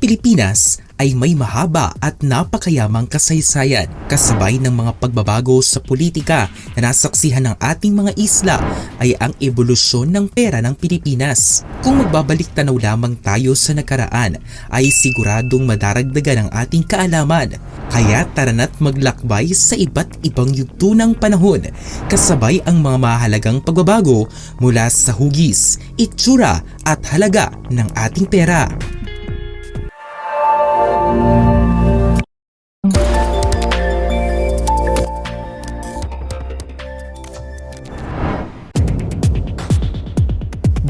Pilipinas ay may mahaba at napakayamang kasaysayan kasabay ng mga pagbabago sa politika na nasaksihan ng ating mga isla ay ang ebolusyon ng pera ng Pilipinas. Kung magbabalik tanaw lamang tayo sa nakaraan ay siguradong madaragdagan ang ating kaalaman. Kaya tara na't maglakbay sa iba't ibang yugto ng panahon kasabay ang mga mahalagang pagbabago mula sa hugis, itsura at halaga ng ating pera.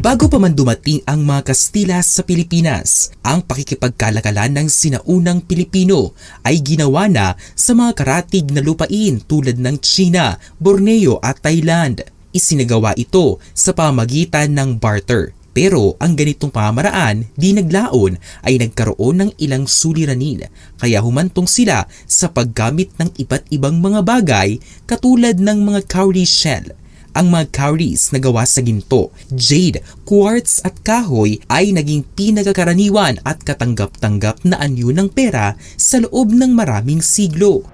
Bago pa man dumating ang mga Kastila sa Pilipinas, ang pakikipagkalakalan ng sinaunang Pilipino ay ginawa na sa mga karatig na lupain tulad ng China, Borneo at Thailand. Isinagawa ito sa pamagitan ng barter. Pero ang ganitong pamamaraan di naglaon ay nagkaroon ng ilang suliranin kaya humantong sila sa paggamit ng iba't ibang mga bagay katulad ng mga cowrie shell ang mga cowries na gawa sa ginto, jade, quartz at kahoy ay naging pinagkakaraniwan at katanggap-tanggap na anyo ng pera sa loob ng maraming siglo.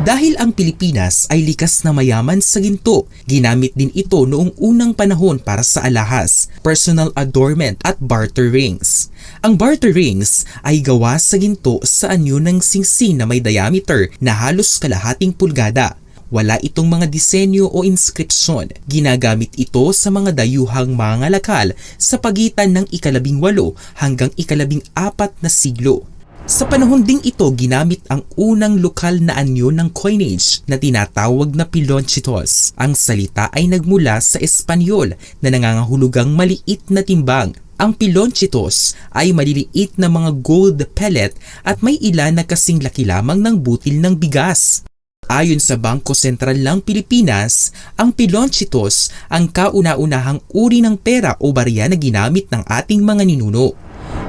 Dahil ang Pilipinas ay likas na mayaman sa ginto, ginamit din ito noong unang panahon para sa alahas, personal adornment at barter rings. Ang barter rings ay gawa sa ginto sa anyo ng singsing na may diameter na halos kalahating pulgada wala itong mga disenyo o inskripsyon. Ginagamit ito sa mga dayuhang mga lakal sa pagitan ng ikalabing walo hanggang ikalabing apat na siglo. Sa panahon ding ito, ginamit ang unang lokal na anyo ng coinage na tinatawag na pilonchitos. Ang salita ay nagmula sa Espanyol na nangangahulugang maliit na timbang. Ang pilonchitos ay maliliit na mga gold pellet at may ilan na kasing laki lamang ng butil ng bigas. Ayon sa Bangko Sentral ng Pilipinas, ang pilonchitos ang kauna-unahang uri ng pera o barya na ginamit ng ating mga ninuno.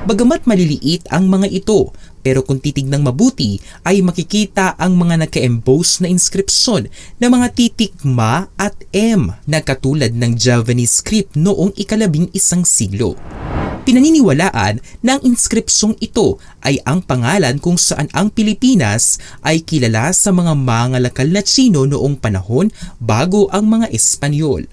Bagamat maliliit ang mga ito, pero kung titignang mabuti ay makikita ang mga naka-emboss na inskripsyon ng mga titik ma at M na katulad ng Javanese script noong ikalabing isang siglo. Pinaniniwalaan na ang inskripsyong ito ay ang pangalan kung saan ang Pilipinas ay kilala sa mga mangalakal na Tsino noong panahon bago ang mga Espanyol.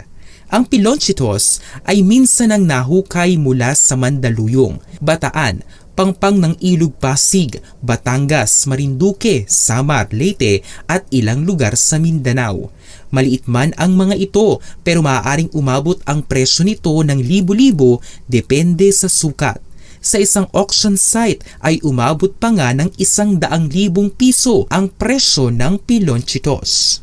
Ang Pilonchitos ay minsan ang nahukay mula sa Mandaluyong, Bataan, Pangpang ng Ilog Pasig, Batangas, Marinduque, Samar, Leyte at ilang lugar sa Mindanao. Maliit man ang mga ito pero maaaring umabot ang presyo nito ng libo-libo depende sa sukat. Sa isang auction site ay umabot pa nga ng isang daang libong piso ang presyo ng pilonchitos.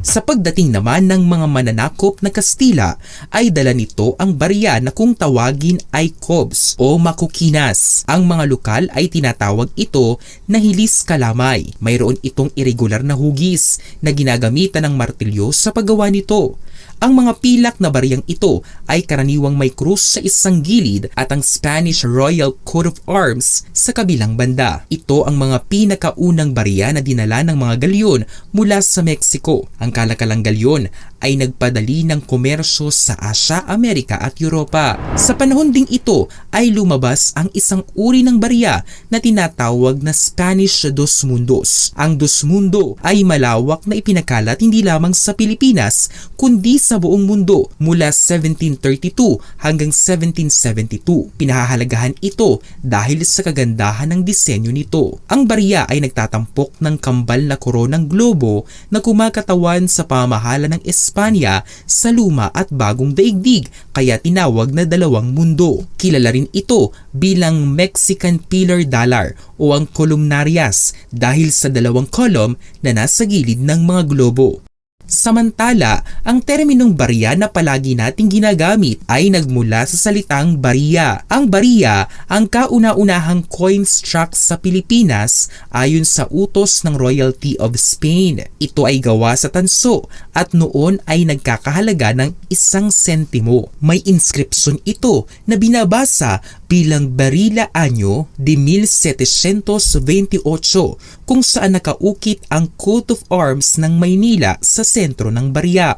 Sa pagdating naman ng mga mananakop na Kastila ay dala nito ang barya na kung tawagin ay cobs o makukinas. Ang mga lokal ay tinatawag ito na hilis kalamay. Mayroon itong irregular na hugis na ginagamitan ng martilyo sa paggawa nito. Ang mga pilak na bariyang ito ay karaniwang may krus sa isang gilid at ang Spanish Royal Coat of Arms sa kabilang banda. Ito ang mga pinakaunang bariya na dinala ng mga galyon mula sa Mexico. Ang kalakalang galyon ay nagpadali ng komersyo sa Asya, Amerika at Europa. Sa panahon ding ito ay lumabas ang isang uri ng barya na tinatawag na Spanish Dos Mundos. Ang Dos Mundo ay malawak na ipinakalat hindi lamang sa Pilipinas kundi sa buong mundo mula 1732 hanggang 1772. Pinahahalagahan ito dahil sa kagandahan ng disenyo nito. Ang barya ay nagtatampok ng kambal na koronang globo na kumakatawan sa pamahala ng Espanya sa luma at bagong daigdig kaya tinawag na dalawang mundo. Kilala rin ito bilang Mexican Pillar Dollar o ang columnarias dahil sa dalawang kolom na nasa gilid ng mga globo. Samantala, ang terminong barya na palagi nating ginagamit ay nagmula sa salitang bariya. Ang bariya ang kauna-unahang coin struck sa Pilipinas ayon sa utos ng Royalty of Spain. Ito ay gawa sa tanso at noon ay nagkakahalaga ng isang sentimo. May inskripsyon ito na binabasa bilang Barila Anyo de 1728 kung saan nakaukit ang coat of arms ng Maynila sa sentro ng barya.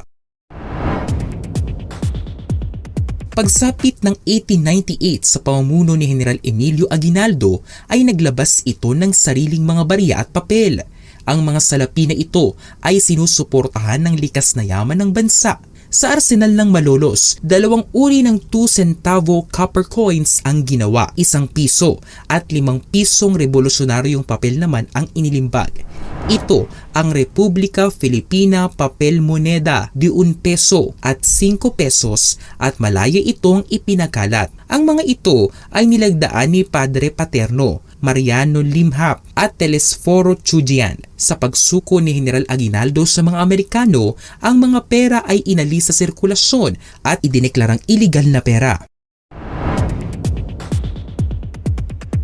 Pagsapit ng 1898 sa pamumuno ni General Emilio Aguinaldo ay naglabas ito ng sariling mga barya at papel. Ang mga salapi na ito ay sinusuportahan ng likas na yaman ng bansa. Sa arsenal ng Malolos, dalawang uri ng 2 centavo copper coins ang ginawa, isang piso at limang pisong revolusyonaryong papel naman ang inilimbag. Ito ang Republika Filipina Papel Moneda de 1 peso at 5 pesos at malaya itong ipinakalat. Ang mga ito ay nilagdaan ni Padre Paterno, Mariano Limhap at Telesforo Chujian. Sa pagsuko ni General Aguinaldo sa mga Amerikano, ang mga pera ay inalis sa sirkulasyon at idineklarang illegal na pera.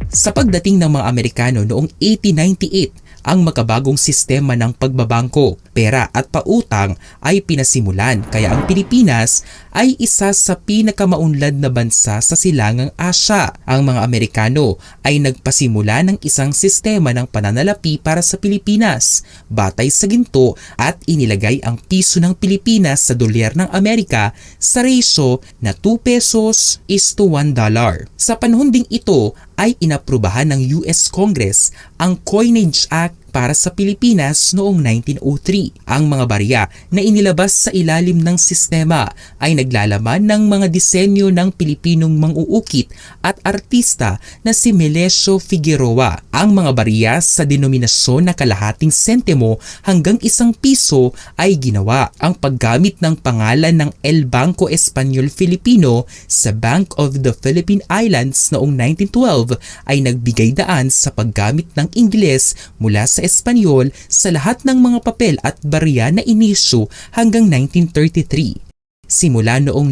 Sa pagdating ng mga Amerikano noong 1898, ang makabagong sistema ng pagbabangko, pera at pautang ay pinasimulan kaya ang Pilipinas ay isa sa pinakamaunlad na bansa sa silangang Asya. Ang mga Amerikano ay nagpasimula ng isang sistema ng pananalapi para sa Pilipinas, batay sa ginto at inilagay ang piso ng Pilipinas sa dolyar ng Amerika sa ratio na 2 pesos is to 1 dollar. Sa panahon ding ito ay inaprubahan ng US Congress ang Coinage Act para sa Pilipinas noong 1903. Ang mga barya na inilabas sa ilalim ng sistema ay naglalaman ng mga disenyo ng Pilipinong manguukit at artista na si Melesio Figueroa. Ang mga barya sa denominasyon na kalahating sentimo hanggang isang piso ay ginawa. Ang paggamit ng pangalan ng El Banco Espanyol Filipino sa Bank of the Philippine Islands noong 1912 ay nagbigay daan sa paggamit ng Ingles mula sa Espanyol sa lahat ng mga papel at barya na inisyu hanggang 1933. Simula noong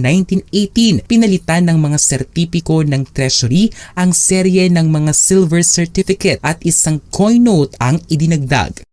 1918, pinalitan ng mga sertipiko ng Treasury ang serye ng mga silver certificate at isang coin note ang idinagdag.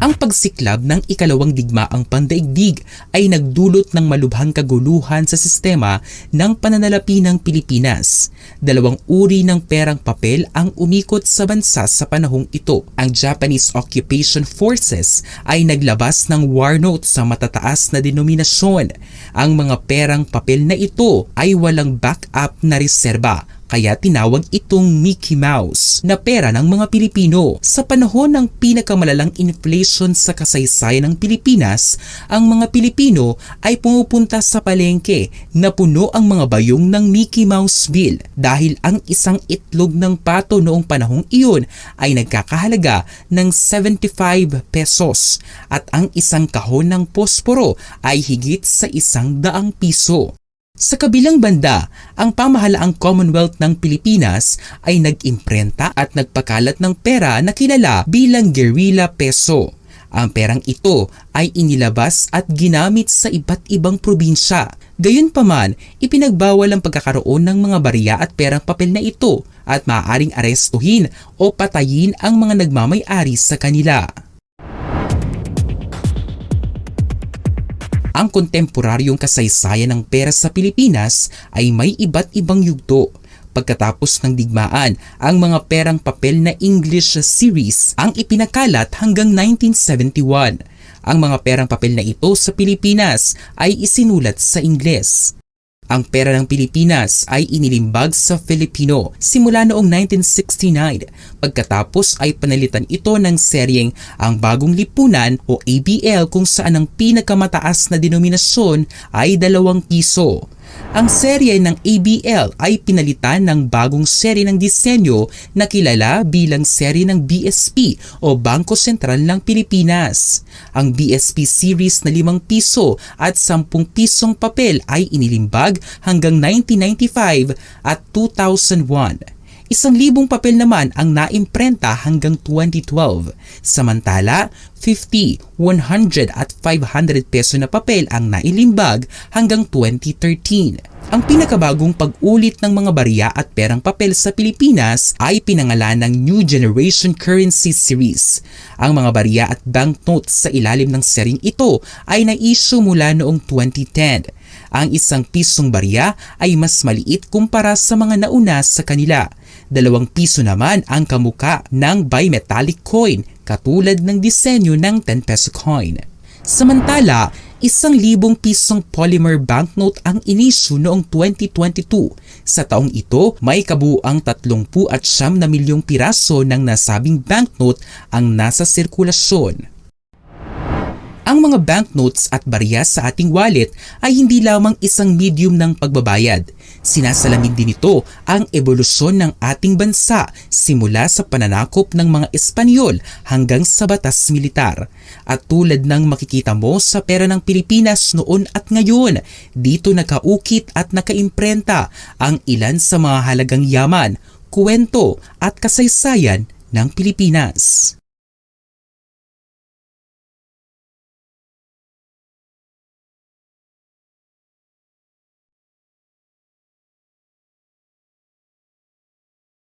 Ang pagsiklab ng ikalawang digmaang pandaigdig ay nagdulot ng malubhang kaguluhan sa sistema ng pananalapi ng Pilipinas. Dalawang uri ng perang papel ang umikot sa bansa sa panahong ito. Ang Japanese Occupation Forces ay naglabas ng war note sa matataas na denominasyon. Ang mga perang papel na ito ay walang backup na reserba kaya tinawag itong Mickey Mouse na pera ng mga Pilipino. Sa panahon ng pinakamalalang inflation sa kasaysayan ng Pilipinas, ang mga Pilipino ay pumupunta sa palengke na puno ang mga bayong ng Mickey Mouse bill dahil ang isang itlog ng pato noong panahong iyon ay nagkakahalaga ng 75 pesos at ang isang kahon ng posporo ay higit sa isang daang piso. Sa kabilang banda, ang pamahalaang Commonwealth ng Pilipinas ay nag-imprenta at nagpakalat ng pera na kilala bilang guerrilla peso. Ang perang ito ay inilabas at ginamit sa iba't ibang probinsya. Gayunpaman, ipinagbawal ang pagkakaroon ng mga barya at perang papel na ito at maaaring arestuhin o patayin ang mga nagmamay-ari sa kanila. Ang kontemporaryong kasaysayan ng pera sa Pilipinas ay may iba't ibang yugto. Pagkatapos ng digmaan, ang mga perang papel na English series ang ipinakalat hanggang 1971. Ang mga perang papel na ito sa Pilipinas ay isinulat sa Ingles. Ang pera ng Pilipinas ay inilimbag sa Filipino simula noong 1969 pagkatapos ay panalitan ito ng seryeng ang Bagong Lipunan o ABL kung saan ang pinakamataas na denominasyon ay dalawang piso. Ang serye ng ABL ay pinalitan ng bagong serye ng disenyo na kilala bilang serye ng BSP o Bangko Sentral ng Pilipinas. Ang BSP series na 5 piso at 10 pisong papel ay inilimbag hanggang 1995 at 2001. Isang libong papel naman ang naimprenta hanggang 2012. Samantala, 50, 100 at 500 peso na papel ang nailimbag hanggang 2013. Ang pinakabagong pag-ulit ng mga barya at perang papel sa Pilipinas ay pinangalan ng New Generation Currency Series. Ang mga barya at banknotes sa ilalim ng sering ito ay na-issue mula noong 2010. Ang isang pisong barya ay mas maliit kumpara sa mga nauna sa kanila Dalawang piso naman ang kamuka ng bimetallic coin katulad ng disenyo ng 10 peso coin. Samantala, Isang libong pisong polymer banknote ang inisyu noong 2022. Sa taong ito, may kabuang 30 at siyam na milyong piraso ng nasabing banknote ang nasa sirkulasyon. Ang mga banknotes at barya sa ating wallet ay hindi lamang isang medium ng pagbabayad. Sinasalamin din ito ang ebolusyon ng ating bansa simula sa pananakop ng mga Espanyol hanggang sa batas militar. At tulad ng makikita mo sa pera ng Pilipinas noon at ngayon, dito nakaukit at nakaimprenta ang ilan sa mga halagang yaman, kwento at kasaysayan ng Pilipinas.